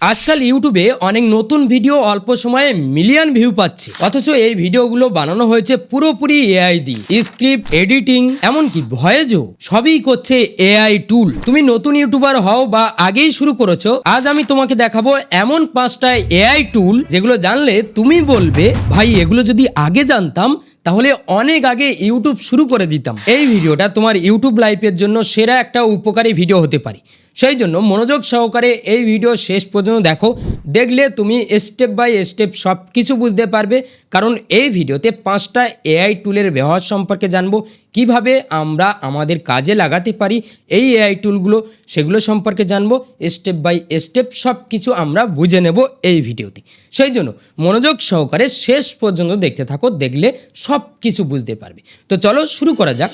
আজকাল ইউটিউবে অনেক নতুন ভিডিও অল্প সময়ে মিলিয়ন ভিউ পাচ্ছে। অথচ এই ভিডিওগুলো বানানো হয়েছে পুরোপুরি এআই দিয়ে। স্ক্রিপ্ট, এডিটিং, এমনকি ভয়েজও সবই করছে এআই টুল। তুমি নতুন ইউটিউবার হও বা আগেই শুরু করেছ, আজ আমি তোমাকে দেখাবো এমন পাঁচটা এআই টুল যেগুলো জানলে তুমি বলবে, ভাই, এগুলো যদি আগে জানতাম, তাহলে অনেক আগে ইউটিউব শুরু করে দিতাম। এই ভিডিওটা তোমার ইউটিউব লাইফের জন্য সেরা একটা উপকারী ভিডিও হতে পারে। সেই জন্য মনোযোগ সহকারে এই ভিডিও শেষ পর্যন্ত দেখো। দেখলে তুমি স্টেপ বাই স্টেপ সব কিছু বুঝতে পারবে। কারণ এই ভিডিওতে পাঁচটা এআই টুলের ব্যবহার সম্পর্কে জানব। কীভাবে আমরা আমাদের কাজে লাগাতে পারি এই এআই টুলগুলো সেগুলো সম্পর্কে জানব। স্টেপ বাই স্টেপ সব কিছু আমরা বুঝে নেব এই ভিডিওতে সেই জন্য মনোযোগ সহকারে শেষ পর্যন্ত দেখতে থাকো। দেখলে সব কিছু বুঝতে পারবে। তো চলো শুরু করা যাক।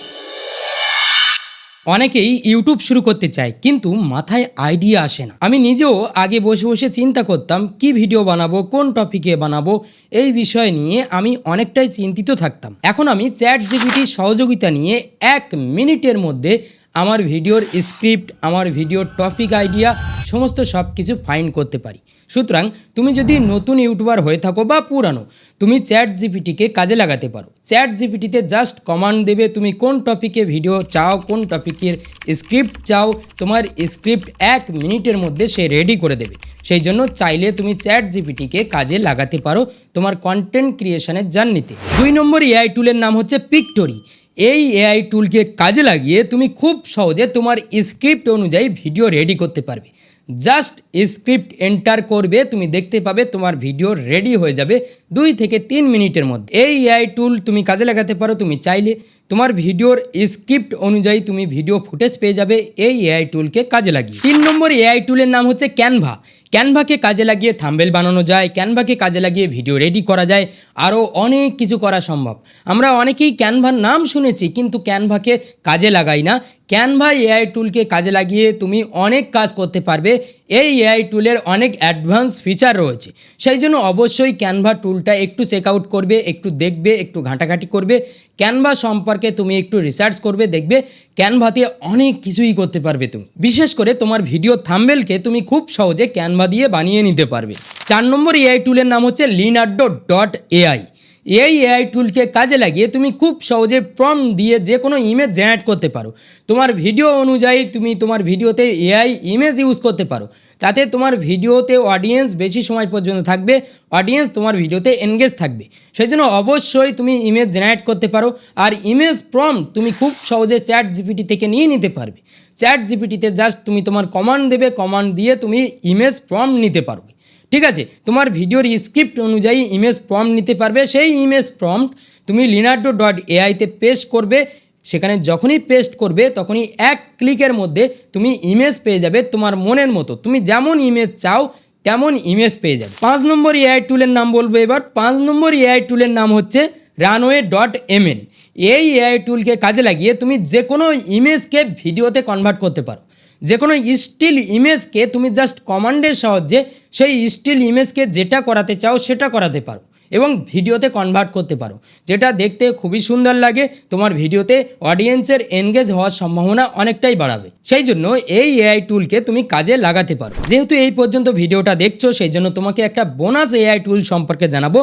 অনেকেই ইউটিউব শুরু করতে চায়, কিন্তু মাথায় আইডিয়া আসে না। আমি নিজেও আগে বসে বসে চিন্তা করতাম, কি ভিডিও বানাবো, কোন টপিকে বানাবো, এই বিষয় নিয়ে আমি অনেকটাই চিন্তিত থাকতাম। এখন আমি চ্যাট জিবিটির সহযোগিতা নিয়ে এক মিনিটের মধ্যে আমার ভিডিওর স্ক্রিপ্ট, আমার ভিডিওর টপিক আইডিয়া সমস্ত সব কিছু ফাইন্ড করতে পারি। সুতরাং তুমি যদি নতুন ইউটিউবার হয়ে থাকো বা পুরানো, তুমি চ্যাট জিপিটিকে কাজে লাগাতে পারো। চ্যাট জিপিটিতে জাস্ট কমান্ড দেবে তুমি কোন টপিকে ভিডিও চাও, কোন টপিকের স্ক্রিপ্ট চাও, তোমার স্ক্রিপ্ট এক মিনিটের মধ্যে সে রেডি করে দেবে। সেই জন্য চাইলে তুমি চ্যাট জিপিটিকে কাজে লাগাতে পারো তোমার কন্টেন্ট ক্রিয়েশনের জার্নিতে দুই নম্বর এআই টুলের নাম হচ্ছে পিকটোরি এই এআই টুলকে কাজে লাগিয়ে তুমি খুব সহজে তোমার স্ক্রিপ্ট অনুযায়ী ভিডিও রেডি করতে পারবে। জাস্ট স্ক্রিপ্ট এন্টার করবে, তুমি দেখতে পাবে তোমার ভিডিও রেডি হয়ে যাবে দুই থেকে তিন মিনিটের মধ্যে। এই এআই টুল তুমি কাজে লাগাতে পারো, তুমি চাইলে তোমার ভিডিওর স্ক্রিপ্ট অনুযায়ী তুমি ভিডিও ফুটেজ পেয়ে যাবে এই এআই টুলকে কাজে লাগিয়ে। তিন নম্বর এআই টুলের নাম হচ্ছে ক্যানভা ক্যানভাকে কাজে লাগিয়ে থাম্বেল বানানো যায় ক্যানভাকে কাজে লাগিয়ে ভিডিও রেডি করা যায়, আরও অনেক কিছু করা সম্ভব। আমরা অনেকেই ক্যানভার নাম শুনেছি, কিন্তু ক্যানভাকে কাজে লাগাই না। ক্যানভা এআই টুলকে কাজে লাগিয়ে তুমি অনেক কাজ করতে পারবে। এই এআই টুলের অনেক অ্যাডভান্স ফিচার রয়েছে। সেই জন্য অবশ্যই ক্যানভা টুলটা একটু চেক আউট করবে, একটু দেখবে, একটু ঘাঁটাঘাঁটি করবে। ক্যানভা সম্পর্কে তুমি একটু রিসার্চ করবে, দেখবে ক্যানভা দিয়ে অনেক কিছুই করতে পারবে তুমি। বিশেষ করে তোমার ভিডিও থাম্বেলকে তুমি খুব সহজে ক্যানভা দিয়ে বানিয়ে নিতে পারবে। চার নম্বর এআই টুলের নাম হচ্ছে লিনার্ডো ডট এআই এই এআই টুলকে কাজে লাগিয়ে তুমি খুব সহজে প্রম দিয়ে যে কোনো ইমেজ জেনারেট করতে পারো। তোমার ভিডিও অনুযায়ী তুমি তোমার ভিডিওতে এআই ইমেজ ইউজ করতে পারো। তাতে তোমার ভিডিওতে অডিয়েন্স বেশি সময় পর্যন্ত থাকবে অডিয়েন্স তোমার ভিডিওতে এনগেজ থাকবে। সেই জন্য অবশ্যই তুমি ইমেজ জেনারেট করতে পারো আর ইমেজ প্রম তুমি খুব সহজে চ্যাট জিপিটি থেকে নিয়ে নিতে পারবে। চ্যাট জিপিটিতে জাস্ট তুমি তোমার কমান্ড দেবে কমান্ড দিয়ে তুমি ইমেজ প্রম নিতে পারবে। ঠিক আছে? তোমার ভিডিওর স্ক্রিপ্ট অনুযায়ী ইমেজ ফর্ম নিতে পারবে। সেই ইমেজ ফর্ম তুমি লিনার্ডো ডট এআইতে পেস্ট করবে। সেখানে যখনই পেস্ট করবে, তখনই এক ক্লিকের মধ্যে তুমি ইমেজ পেয়ে যাবে তোমার মনের মতো। তুমি যেমন ইমেজ চাও, তেমন ইমেজ পেয়ে যাবে। পাঁচ নম্বর এআই টুলের নাম বলব এবার। পাঁচ নম্বর এআই টুলের নাম হচ্ছে রানওয়ে ডট এম এমএল এই এআই টুলকে কাজে লাগিয়ে তুমি যে কোনো ইমেজকে ভিডিওতে কনভার্ট করতে পারো। যে কোনো স্টিল ইমেজকে তুমি জাস্ট কমান্ডের সাহায্যে সেই স্টিল ইমেজকে যেটা করাতে চাও সেটা করাতে পারো। এবং ভিডিওতে কনভার্ট করতে পারো। যেটা দেখতে খুবই সুন্দর লাগে, তোমার ভিডিওতে অডিয়েন্সের এনগেজ হওয়ার সম্ভাবনা অনেকটাই বাড়াবে। সেই জন্য এই এআই টুলকে তুমি কাজে লাগাতে পারো। যেহেতু এই পর্যন্ত ভিডিওটা দেখছ, সেই জন্য তোমাকে একটা বোনাস এআই টুল সম্পর্কে জানাব।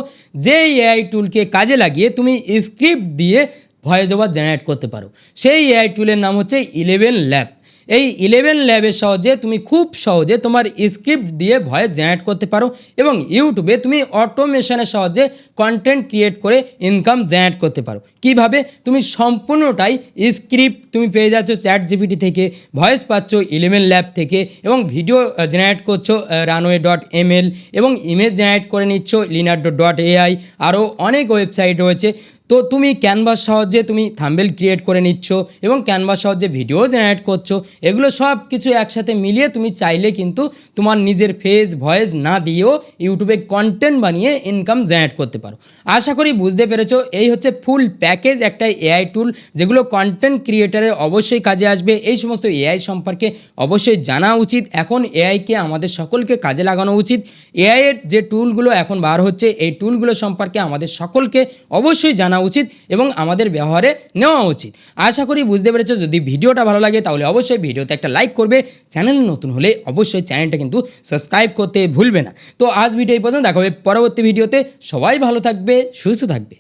যে এআই টুলকে কাজে লাগিয়ে তুমি স্ক্রিপ্ট দিয়ে ভয়েস ওভার জেনারেট করতে পারো। সেই এআই টুলের নাম হচ্ছে ইলেভেন ল্যাব এই ইলেভেন ল্যাবের সাহায্যে তুমি খুব সহজে তোমার স্ক্রিপ্ট দিয়ে ভয়েস জেনারেট করতে পারো এবং ইউটিউবে তুমি অটোমেশনের সাহায্যে কন্টেন্ট ক্রিয়েট করে ইনকাম জেনারেট করতে পারো। কীভাবে? তুমি সম্পূর্ণটাই স্ক্রিপ্ট তুমি পেয়ে যাচ্ছ চ্যাট জিপিটি থেকে ভয়েস পাচ্ছ ইলেভেন ল্যাব থেকে এবং ভিডিও জেনারেট করছ রানওয়ে ডট এমএল এবং ইমেজ জেনারেট করে নিচ্ছ লিনার্ডো ডট এআই আরও অনেক ওয়েবসাইট রয়েছে। তো তুমি ক্যানভাস সাহায্যে তুমি থাম্বেল ক্রিয়েট করে নিচ্ছ এবং ক্যানভাস সাহায্যে ভিডিও জেনারেট করছ এগুলো সব কিছু একসাথে মিলিয়ে তুমি চাইলে কিন্তু তোমার নিজের ফেস ভয়েস না দিয়েও ইউটিউবে কন্টেন্ট বানিয়ে ইনকাম জেনারেট করতে পারো। আশা করি বুঝতে পেরেছ, এই হচ্ছে ফুল প্যাকেজ একটা এআই টুল যেগুলো কন্টেন্ট ক্রিয়েটারের অবশ্যই কাজে আসবে। এই সমস্ত এআই সম্পর্কে অবশ্যই জানা উচিত। এখন এআইকে আমাদের সকলকে কাজে লাগানো উচিত। এআইয়ের যে টুলগুলো এখন বার হচ্ছে, এই টুলগুলো সম্পর্কে আমাদের সকলকে অবশ্যই জানা উচিত এবং আমাদের ব্যবহারে নেওয়া উচিত। আশা করি বুঝতে পেরেছ, যদি ভিডিওটা ভালো লাগে তাহলে অবশ্যই ভিডিওতে একটা লাইক করবে। চ্যানেল নতুন হলে অবশ্যই চ্যানেলটা কিন্তু সাবস্ক্রাইব করতে ভুলবে না। তো আজ ভিডিও এই পর্যন্ত। দেখা হবে পরবর্তী ভিডিওতে। সবাই ভালো থাকবে, সুস্থ থাকবে।